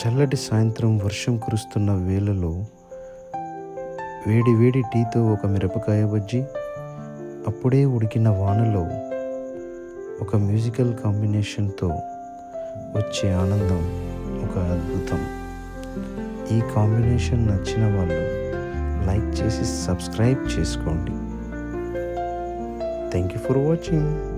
చల్లటి సాయంత్రం వర్షం కురుస్తున్న వేళలో వేడి వేడి టీతో ఒక మిరపకాయ బజ్జి అప్పుడే ఉడికిన వానలో ఒక మ్యూజికల్ కాంబినేషన్తో వచ్చే ఆనందం ఒక అద్భుతం. ఈ కాంబినేషన్ నచ్చిన వాళ్ళు లైక్ చేసి సబ్స్క్రైబ్ చేసుకోండి. Thank you for watching.